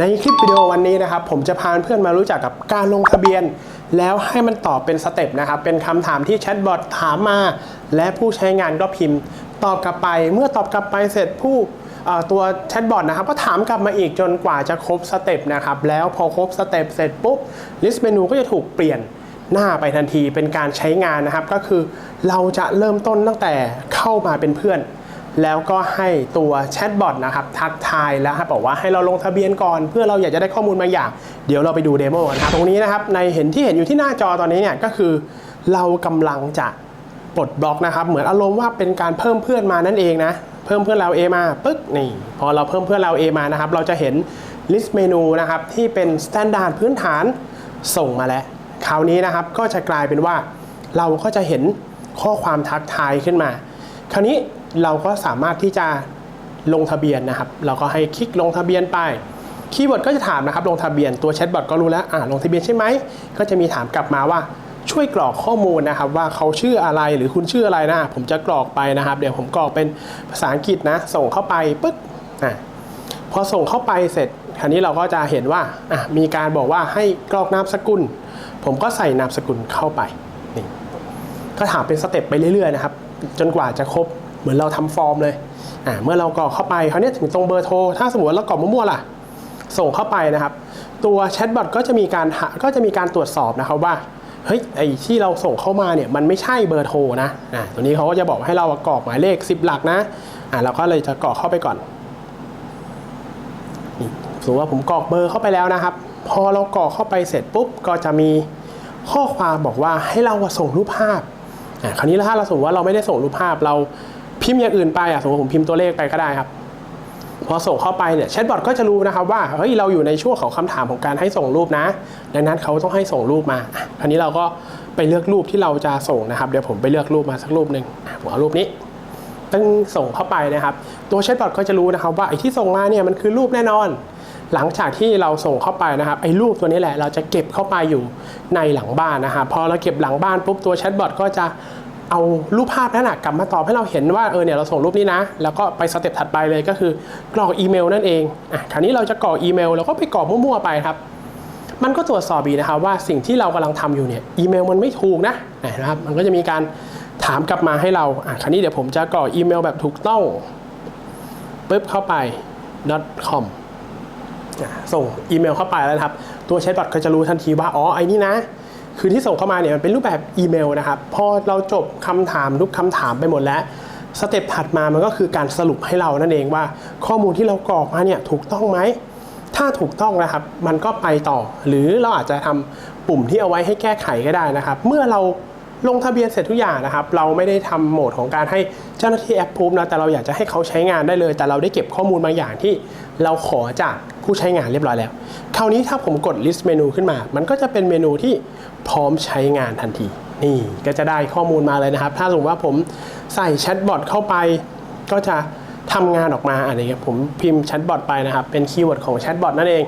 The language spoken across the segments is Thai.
ในคลิปวิดีโอวันนี้นะครับผมจะพาเพื่อนมารู้จักกับการลงทะเบียน แล้วให้มันตอบเป็นสเต็ปนะครับเป็นคำถามที่แชทบอทถามมา และผู้ใช้งานก็พิมพ์ ตอบกลับไป เมื่อตอบกลับไปเสร็จผู้ตัวแชทบอทนะครับก็ถามกลับมาอีกจนกว่าจะครบสเต็ปนะครับแล้วพอครบสเต็ปเสร็จปุ๊บลิสต์เมนูก็จะถูกเปลี่ยนหน้าไปทันทีเป็นการใช้งานนะครับ ก็คือเราจะเริ่มต้นตั้งแต่เข้ามาเป็นเพื่อน แล้วก็ให้ตัวแชทบอทนะครับทักทายแล้วครับบอกว่าให้เราลงทะเบียนก่อน เพื่อเราอยากจะได้ข้อมูลบางอย่าง เดี๋ยวเราไปดูเดโมกันครับตรงนี้นะครับในเห็นที่เห็นอยู่ที่หน้าจอตอนนี้เนี่ยก็คือ เรากำลังจะปลดบล็อกนะครับเหมือนอารมณ์ว่าเป็นการเพิ่มเพื่อนมานั่นเองนะเพิ่มเพื่อนเรา A มาปึ๊กนี่พอเราเพิ่มเพื่อนเรา A มานะครับเราจะเห็นลิสต์เมนูนะครับที่เป็นสแตนดาร์ดพื้นฐานส่งมาแล้วคราวนี้นะครับก็จะกลายเป็นว่าเราก็จะเห็นข้อความทักทายขึ้นมา คราวนี้ เราก็สามารถที่จะลงทะเบียนนะครับ เราก็ให้คลิกลงทะเบียนไปคีย์เวิร์ดก็จะถามนะครับ ลงทะเบียนตัวแชทบอทก็รู้แล้วอ่าลงทะเบียนใช่ไหมก็จะมีถามกลับมาว่าช่วยกรอกข้อมูลนะครับ ว่าเขาชื่ออะไรหรือคุณชื่ออะไรนะ ผมจะกรอกไปนะครับ เดี๋ยวผมกรอกเป็นภาษาอังกฤษนะ ส่งเข้าไปปึ๊กอะพอส่งเข้าไปเสร็จคราวนี้เราก็จะเห็นว่าอะมีการบอกว่าให้กรอกนามสกุล ผมก็ใส่นามสกุลเข้าไปนี่ก็ถามเป็นสเต็ปไปเรื่อยๆนะครับ จนกว่าจะครบ เหมือนเราทำฟอร์มเลยอะเมื่อเรากรอกเข้าไปคราวนี้ถึงตรงเบอร์โทร ถ้าสมมติเรากรอกมั่วๆล่ะ ส่งเข้าไปนะครับ ตัวแชทบอทก็จะมีการก็จะมีการตรวจสอบนะครับว่าเฮ้ยไอที่เราส่งเข้ามาเนี่ยมันไม่ใช่เบอร์โทรนะอะตัวนี้เขาก็จะบอกให้เรากรอกหมายเลข 10 หลักนะอะเราก็เลยจะกรอกเข้าไปก่อนสมมติว่าผมกรอกเบอร์เข้าไปแล้วนะครับ พอเรากรอกเข้าไปเสร็จปุ๊บก็จะมีข้อความบอกว่าให้เราส่งรูปภาพอะคราวนี้ถ้าเราสมมติว่าเราไม่ได้ส่งรูปภาพเรา พิมพ์อย่างอื่นไปอะสมมติผมพิมพ์ตัวเลขไปก็ได้ครับ พอส่งเข้าไปเนี่ยแชทบอทก็จะรู้นะครับว่าเฮ้ยเราอยู่ในช่วงของคำถามของการให้ส่งรูปนะ ดังนั้นเขาต้องให้ส่งรูปมาอะคราวนี้เราก็ไปเลือกรูปที่เราจะส่งนะครับ เดี๋ยวผมไปเลือกรูปมาสักรูปหนึ่งผมเอารูปนี้ตึ้งส่งเข้าไปนะครับ ตัวแชทบอทก็จะรู้นะครับว่าไอ้ที่ส่งมาเนี่ยมันคือรูปแน่นอน หลังจากที่เราส่งเข้าไปนะครับไอ้รูปตัวนี้แหละ เราจะเก็บเข้าไปอยู่ในหลังบ้านนะครับพอเราเก็บหลังบ้านปุ๊บตัวแชทบอทก็จะ เอารูปภาพนั้นนะกลับมาตอบให้เราเห็นว่าเออเนี่ยเราส่งรูปนี้นะ แล้วก็ไปสเต็ปถัดไปเลยก็คือกรอกอีเมลนั่นเองอะคราวนี้เราจะกรอกอีเมลเราก็ไปกรอกมั่วๆไปครับ มันก็ตรวจสอบอีกนะครับว่าสิ่งที่เรากำลังทำอยู่เนี่ยอีเมลมันไม่ถูกนะนะครับ มันก็จะมีการถามกลับมาให้เราอะคราวนี้เดี๋ยวผมจะกรอกอีเมลแบบถูกต้องปึ๊บเข้าไป .com อะส่งอีเมลเข้าไปแล้วครับ ตัวแชทบอทก็จะรู้ทันทีว่าอ๋อไอ้นี่นะ คือที่ส่งเข้ามาเนี่ยมันเป็นรูปแบบอีเมลนะครับ พอเราจบคำถามทุกคำถามไปหมดแล้วสเต็ปถัดมามันก็คือการสรุปให้เรานั่นเองว่า ข้อมูลที่เรากรอกมาเนี่ยถูกต้องไหม ถ้าถูกต้องนะครับ มันก็ไปต่อ หรือเราอาจจะทำปุ่มที่เอาไว้ให้แก้ไขก็ได้นะครับ เมื่อเรา ลงทะเบียนเสร็จทุกอย่างนะครับ เราไม่ได้ทำโหมดของการให้เจ้าหน้าที่แอปพูฟนะแต่เราอยากจะให้เขาใช้งานได้เลย แต่เราได้เก็บข้อมูลบางอย่างที่เราขอจากผู้ใช้งานเรียบร้อยแล้ว คราวนี้ถ้าผมกด list เมนูขึ้นมา มันก็จะเป็นเมนูที่พร้อมใช้งานทันที นี่ก็จะได้ข้อมูลมาเลยนะครับ ถ้าสมมติว่าผมใส่แชทบอทเข้าไป ก็จะทำงานออกมาอะไรเงี้ยผมพิมพ์แชทบอทไปนะครับ เป็นคีย์เวิร์ดของแชทบอทนั่นเอง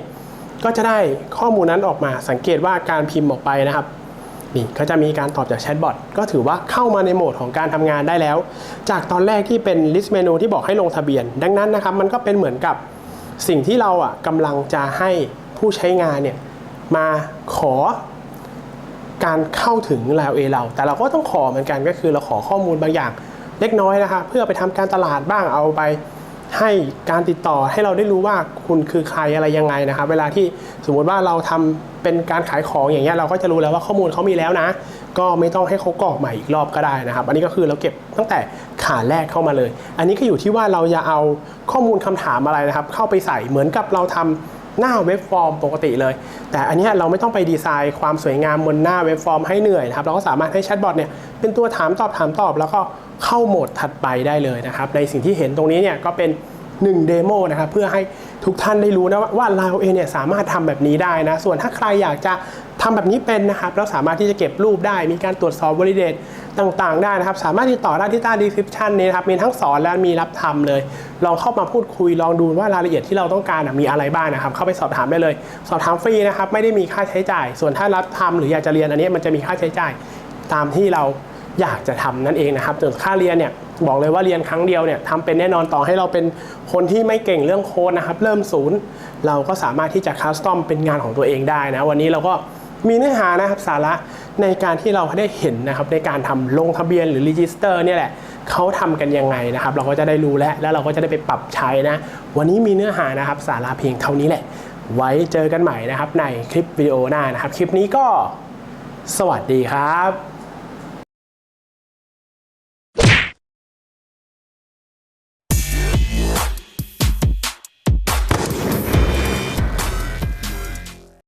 ก็จะได้ข้อมูลนั้นออกมาสังเกตว่าการพิมพ์ออกไปนะครับ นี่ก็จะมีการตอบจากแชทบอทก็ถือว่าเข้ามาในโหมดของการทำงานได้แล้ว จากตอนแรกที่เป็น list เมนูที่บอกให้ลงทะเบียน ดังนั้นนะครับมันก็เป็นเหมือนกับสิ่งที่เราอะกำลังจะให้ผู้ใช้งานเนี่ยมาขอการเข้าถึงแล้วเอเรา แต่เราก็ต้องขอเหมือนกันก็คือเราขอข้อมูลบางอย่างเล็กน้อยนะคะเพื่อไปทำการตลาดบ้างเอาไป ให้การติดต่อให้เราได้รู้ว่าคุณคือใครอะไรยังไงนะครับ เวลาที่สมมติว่าเราทำเป็นการขายของอย่างเงี้ยเราก็จะรู้แล้วว่าข้อมูลเขามีแล้วนะ ก็ไม่ต้องให้เขากรอกใหม่อีกรอบก็ได้นะครับ อันนี้ก็คือเราเก็บตั้งแต่ขาแรกเข้ามาเลย อันนี้ก็อยู่ที่ว่าเราจะเอาข้อมูลคำถามอะไรนะครับ เข้าไปใส่เหมือนกับเราทำ หน้าเว็บฟอร์มปกติเลย แต่อันนี้เราไม่ต้องไปดีไซน์ความสวยงามบนหน้าเว็บฟอร์มให้เหนื่อยนะครับ เราก็สามารถให้แชทบอทเนี่ยเป็นตัวถามตอบถามตอบ แล้วก็เข้าโหมดถัดไปได้เลยนะครับ ในสิ่งที่เห็นตรงนี้เนี่ยก็เป็น1เดโมนะครับเพื่อให้ทุกท่านได้รู้นะว่าว่าเราเองเนี่ยสามารถทำแบบนี้ได้นะ ส่วนถ้าใครอยากจะ ทำแบบนี้เป็นนะครับแล้วสามารถที่จะเก็บรูปได้ มีการตรวจสอบ validate ต่างๆ ได้นะครับ สามารถติดต่อได้ที่ใต้ description นี้นะครับ มีทั้งสอนและมีรับทำเลย ลองเข้ามาพูดคุย ลองดูว่ารายละเอียดที่เราต้องการมีอะไรบ้างนะครับ เข้าไปสอบถามได้เลย สอบถามฟรีนะครับ ไม่ได้มีค่าใช้จ่าย ส่วนถ้ารับทำหรืออยากจะเรียนอันนี้มันจะมีค่าใช้จ่ายตามที่เราอยากจะทำนั่นเองนะครับส่วนค่าเรียนเนี่ยบอกเลยว่าเรียนครั้งเดียวเนี่ยทำเป็นแน่นอนต่อให้เราเป็นคนที่ไม่เก่งเรื่องโค้ดนะครับ เริ่มศูนย์ เราก็สามารถที่จะคัสตอมเป็นงานของตัวเองได้นะวันนี้เราก็ มีเนื้อหานะครับสาระในการที่เราได้เห็นนะครับในการทำลงทะเบียนหรือรีจิสเตอร์เนี่ยแหละเขาทำกันยังไงนะครับ เราก็จะได้รู้แล้วแล้วเราก็จะได้ไปปรับใช้นะ วันนี้มีเนื้อหานะครับสาระเพียงเท่านี้แหละ ไว้เจอกันใหม่นะครับในคลิปวิดีโอหน้านะครับ คลิปนี้ก็สวัสดีครับ